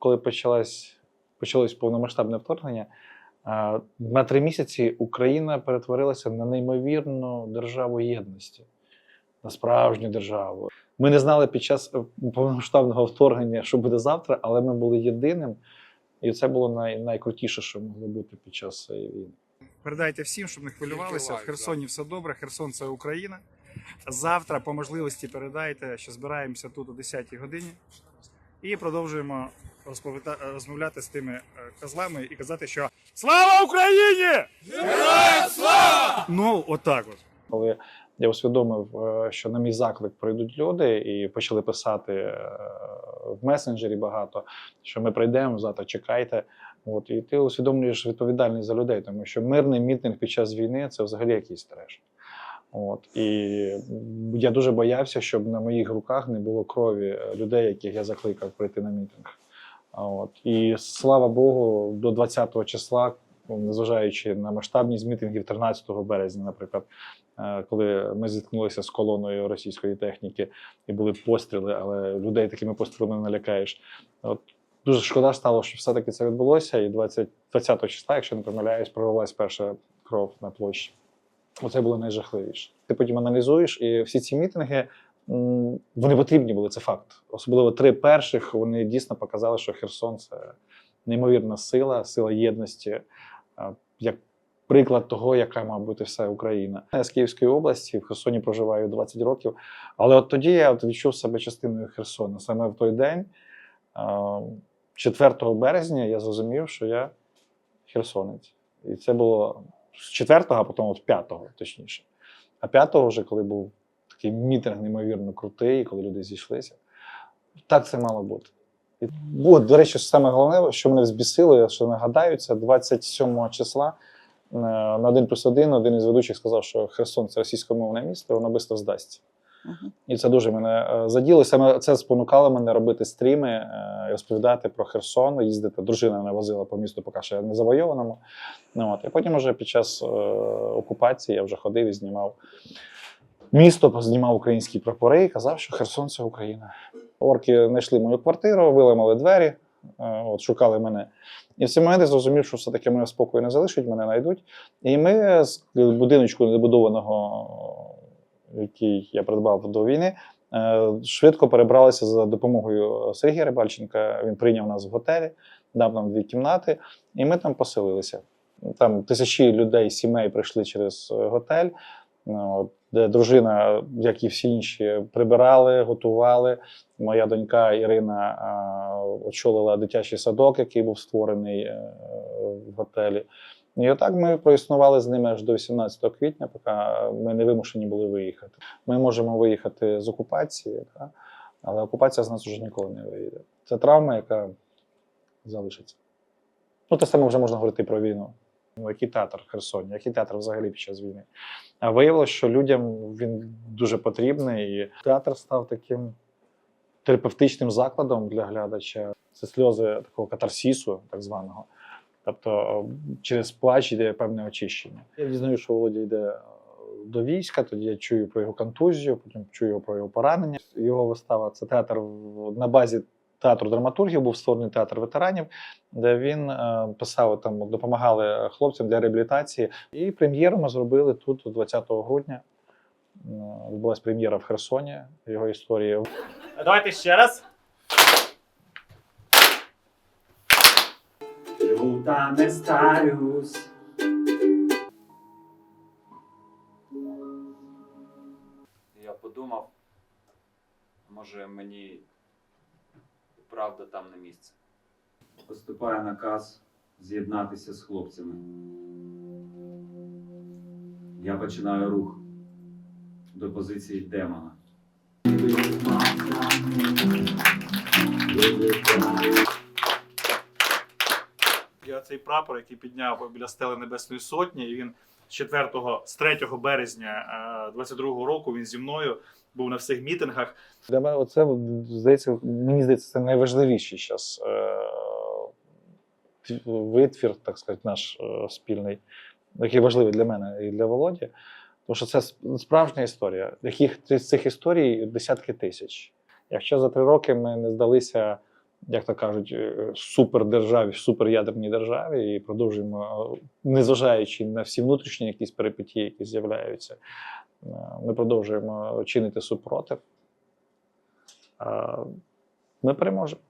коли почалось, почалось повномасштабне вторгнення, е, на три місяці Україна перетворилася на неймовірну державу єдності, на справжню державу. Ми не знали під час е, повномасштабного вторгнення, що буде завтра, але ми були єдиним. І це було най, найкрутіше, що могло бути під час цієї війни. Передайте всім, щоб не хвилювалися. В Херсоні все добре. Херсон це Україна. Завтра по можливості передайте, що збираємося тут о 10-й годині і продовжуємо розмовляти з тими е, козлами і казати, що Слава Україні! Героям слава! Ну, отак от. Коли я усвідомив, е, що на мій заклик прийдуть люди, і почали писати е, в месенджері багато, що ми прийдемо завтра, чекайте. От, і ти усвідомлюєш відповідальність за людей, тому що мирний мітинг під час війни це взагалі якийсь треш. От, і я дуже боявся, щоб на моїх руках не було крові людей, яких я закликав прийти на мітинг. От. І слава Богу, до 20-го числа, незважаючи на масштабність мітингів 13 березня, наприклад, е, коли ми зіткнулися з колоною російської техніки і були постріли, але людей такими пострілами не налякаєш. От дуже шкода стало, що все-таки це відбулося, і 20, 20 числа, якщо не помиляюсь, пролилась перша кров на площі. Оце було найжахливіше. Ти потім аналізуєш, і всі ці мітинги вони потрібні були, це факт. Особливо три перших вони дійсно показали, що Херсон це неймовірна сила, сила єдності, як приклад того, яка має бути вся Україна. Я з Київської області в Херсоні проживаю 20 років. Але от тоді я от відчув себе частиною Херсона. Саме в той день, 4 березня, я зрозумів, що я херсонець. І це було з 4-го, а потім от 5-го, точніше. А 5-го вже, коли був такий мітинг неймовірно крутий, коли люди зійшлися, так це мало бути. І, от, до речі, саме головне, що мене взбісило, я ще нагадаю, це 27 числа е, на 1 плюс 1 один із ведучих сказав, що Херсон це російськомовне місто, воно швидко здасться. Мгм. І це дуже мене е, заділо. Саме це спонукало мене робити стріми, е, розповідати про Херсон, їздити. Дружина мене возила по місту, поки що не завойованому. Ну, от. І потім, вже під час е, окупації, я вже ходив і знімав місто, знімав українські прапори і казав, що Херсон це Україна. Орки знайшли мою квартиру, виламали двері, е, от, шукали мене. І в цей момент я зрозумів, що все-таки мене спокою не залишать, мене знайдуть. І ми з будиночку недобудованого, який я придбав до війни, е, швидко перебралися за допомогою Сергія Рибальченка. Він прийняв нас в готелі, дав нам дві кімнати, і ми там поселилися. Там тисячі людей, сімей прийшли через е, готель, от, де дружина, як і всі інші, прибирали, готували. Моя донька Ірина очолила дитячий садок, який був створений е, в готелі. І отак ми проіснували з ними аж до 18 квітня, поки ми не вимушені були виїхати. Ми можемо виїхати з окупації, але окупація з нас вже ніколи не виїде. Це травма, яка залишиться. Ну, те саме вже можна говорити про війну. Ну, який театр в Херсоні, який театр взагалі під час війни. А виявилося, що людям він дуже потрібний, і театр став таким терапевтичним закладом для глядача. Це сльози такого катарсісу, так званого. Тобто через плач йде певне очищення. Я дізнаю, що Володя йде е, до війська, тоді я чую про його контузію, потім чую про його поранення. Його вистава це театр на базі театру драматургів, був створений театр ветеранів, де він е, писав там, допомагали хлопцям для реабілітації. І прем'єру ми зробили тут 20 грудня. Е, Відбулася прем'єра в Херсоні, його історії. Давайте ще раз. Люта не старюсь. Я подумав, може мені правда там не місце. Поступає наказ з'єднатися з хлопцями. Я починаю рух до позиції демона. Я цей прапор, який підняв біля стели Небесної Сотні, і він з 4, з 3 березня 22-го року він зі мною був на всіх мітингах. Для мене оце здається, мені здається, це найважливіший зараз е, витвір, так сказати, наш е, спільний, який важливий для мене і для Володі. Тому що це справжня історія, яких з цих історій десятки тисяч. Якщо за три роки ми не здалися як то кажуть, е, супердержаві, суперядерній державі, і продовжуємо, е, незважаючи на всі внутрішні якісь перипетії, які з'являються, е, ми продовжуємо чинити супротив. Ми переможемо.